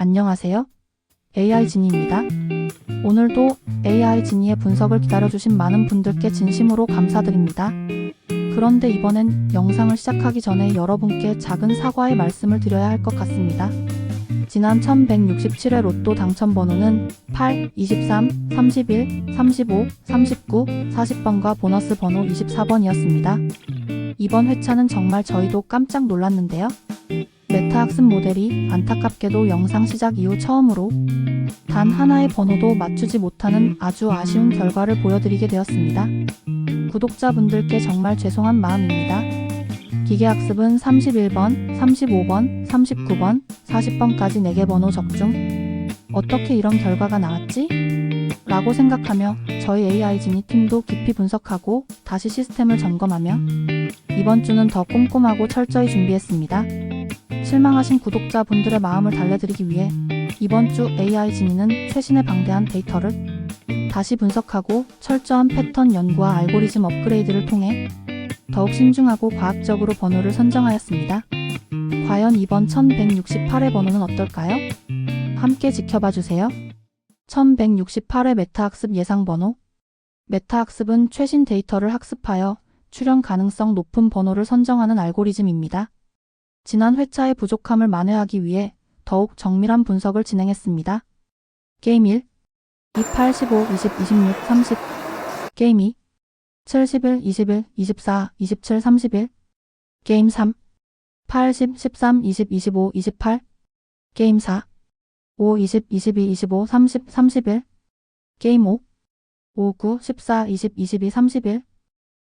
안녕하세요. AI 진이입니다. 오늘도 AI 진이의 분석을 기다려주신 많은 분들께 진심으로 감사드립니다. 그런데 이번엔 영상을 시작하기 전에 여러분께 작은 사과의 말씀을 드려야 할 것 같습니다. 지난 1167회 로또 당첨 번호는 8, 23, 31, 35, 39, 40번과 보너스 번호 24번이었습니다. 이번 회차는 정말 저희도 깜짝 놀랐는데요. 메타 학습 모델이 안타깝게도 영상 시작 이후 처음으로 단 하나의 번호도 맞추지 못하는 아주 아쉬운 결과를 보여드리게 되었습니다. 구독자분들께 정말 죄송한 마음입니다. 기계학습은 31번, 35번, 39번, 40번까지 4개 번호 적중. 어떻게 이런 결과가 나왔지? 라고 생각하며 저희 AI 지니 팀도 깊이 분석하고 다시 시스템을 점검하며 이번 주는 더 꼼꼼하고 철저히 준비했습니다. 실망하신 구독자분들의 마음을 달래드리기 위해 이번 주 AI 지니는 최신의 방대한 데이터를 다시 분석하고 철저한 패턴 연구와 알고리즘 업그레이드를 통해 더욱 신중하고 과학적으로 번호를 선정하였습니다. 과연 이번 1168회 번호는 어떨까요? 함께 지켜봐 주세요. 1168회 메타학습 예상 번호 메타학습은 최신 데이터를 학습하여 출현 가능성 높은 번호를 선정하는 알고리즘입니다. 지난 회차의 부족함을 만회하기 위해 더욱 정밀한 분석을 진행했습니다. 게임 1 28, 15, 20, 26, 30 게임 2 7, 11, 21, 24, 27, 31 게임 3 8, 10, 13, 20, 25, 28 게임 4 5, 20, 22, 25, 30, 31 게임 5 5, 9, 14, 20, 22, 31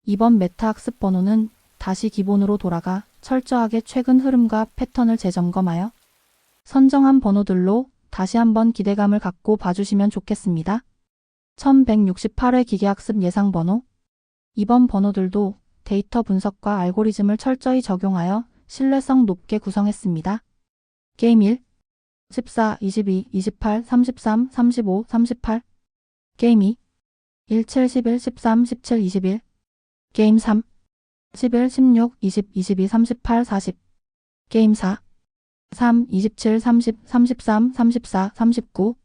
이번 메타 학습 번호는 다시 기본으로 돌아가 철저하게 최근 흐름과 패턴을 재점검하여 선정한 번호들로 다시 한번 기대감을 갖고 봐주시면 좋겠습니다. 1168회 기계학습 예상 번호 이번 번호들도 데이터 분석과 알고리즘을 철저히 적용하여 신뢰성 높게 구성했습니다. 게임 1 14, 22, 28, 33, 35, 38 게임 2 17, 11, 13, 17, 21 게임 3 11, 16, 20, 22, 38, 40 게임 4 3, 27, 30, 33, 34, 39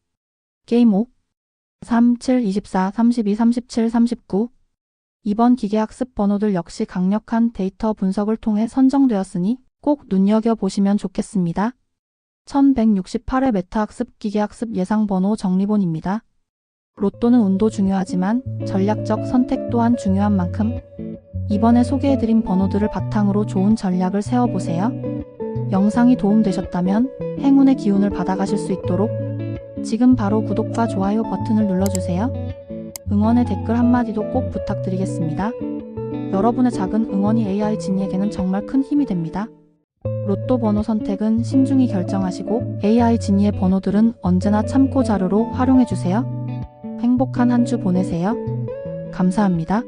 게임 5 3, 7, 24, 32, 37, 39 이번 기계학습 번호들 역시 강력한 데이터 분석을 통해 선정되었으니 꼭 눈여겨보시면 좋겠습니다. 1168회 메타학습 기계학습 예상 번호 정리본입니다. 로또는 운도 중요하지만 전략적 선택 또한 중요한 만큼 이번에 소개해드린 번호들을 바탕으로 좋은 전략을 세워보세요. 영상이 도움되셨다면 행운의 기운을 받아가실 수 있도록 지금 바로 구독과 좋아요 버튼을 눌러주세요. 응원의 댓글 한마디도 꼭 부탁드리겠습니다. 여러분의 작은 응원이 AI 진이에게는 정말 큰 힘이 됩니다. 로또 번호 선택은 신중히 결정하시고 AI 진이의 번호들은 언제나 참고 자료로 활용해주세요. 행복한 한 주 보내세요. 감사합니다.